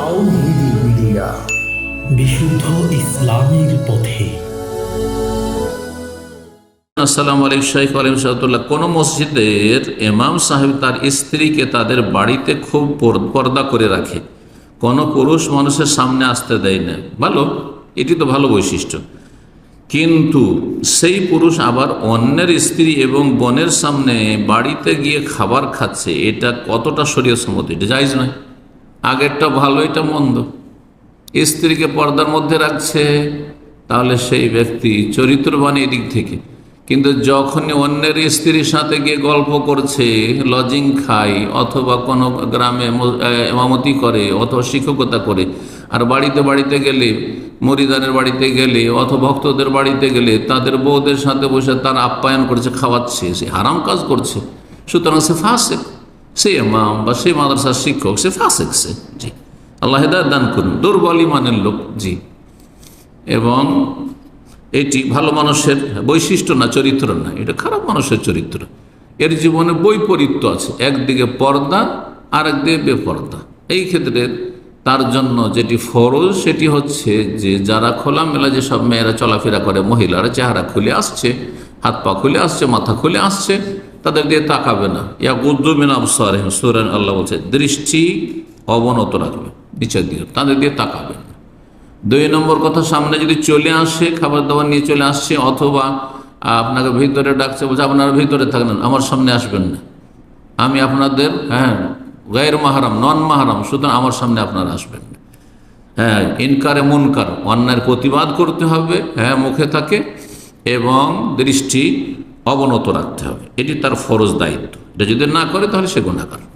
তাওহিদি media. বিশুদ্ধ ইসলামের পথে। আসসালামু আলাইকুম, শাইখ আলিম সাহতুল্লাহ কোনো মসজিদের ইমাম সাহেব তার স্ত্রীকে তাদের বাড়িতে খুব পর্দা করে রাখে। কোনো পুরুষ মানুষের সামনে আসতে দেয় না। ভালো, এটি তো ভালো বৈশিষ্ট্য। কিন্তু সেই পুরুষ আবার অন্যের স্ত্রী এবং বোনের সামনে বাড়িতে গিয়ে খাবার খাচ্ছে, এটা কতটা শরীয় সম্মত? এটা যাইজ নয়। আগেরটা ভালো, এটা মন্দ। স্ত্রীকে পর্দার মধ্যে রাখছে, তাহলে সেই ব্যক্তি চরিত্রবান এদিক থেকে। কিন্তু যখনই অন্যের স্ত্রীর সাথে গিয়ে গল্প করছে লজিং খায়, অথবা কোনো গ্রামে এমামতি করে, অথবা শিক্ষকতা করে, আর বাড়িতে বাড়িতে গেলে, মরিদানের বাড়িতে গেলে, অথবা ভক্তদের বাড়িতে গেলে, তাদের বউদের সাথে বসে তার আপ্যায়ন করছে, খাওয়াচ্ছে, সে হারাম কাজ করছে। সুতরাং সে ফাসেক। সে ইমাম বা সে মাদ্রাসার শিক্ষক, সে ফাসেক সে। জি। আল্লাহ হেদায়ত দান করুন। দুর্বল ইমানের লোক, জি। এবং এটি ভালো মানুষের বৈশিষ্ট্য না, চরিত্র না, এটা খারাপ মানুষের চরিত্র। এর জীবনে বৈপরীত্য আছে। একদিকে পর্দা আর একদিকে বেপর্দা। এই ক্ষেত্রে তার জন্য যেটি ফরজ, সেটি হচ্ছে যে যারা খোলামেলা যেসব মেয়েরা চলাফেরা করে, মহিলারা চেহারা খুলে আসছে, হাত পা খুলে আসছে, মাথা খুলে আসছে তাদের দিয়ে তাকাবে না। ইয়া গুদ্দুমিন আবসার সুরেন আল্লাহ বলছে, দৃষ্টি অবনত রাখবে, নিচের দিকে, তাদের দিয়ে তাকাবে না। দুই নম্বর কথা, সামনে যদি চলে আসে, খাবার দাবার নিয়ে চলে আসছে, অথবা আপনাকে ভিতরে ডাকছে, বলছে, আপনারা ভিতরে থাকবেন, আমার সামনে আসবেন না। আমি আপনাদের হ্যাঁ গায়ের মাহারাম, নন মাহারাম, সুতরাং আমার সামনে আপনারা আসবেন না। হ্যাঁ ইনকারে মুনকার অন্যায়ের প্রতিবাদ করতে হবে হ্যাঁ মুখে থাকে, এবং দৃষ্টি অবনত রাখতে হবে। এটি তার ফরজ দায়িত্ব। এটা যদি না করে তাহলে সে গুণাকার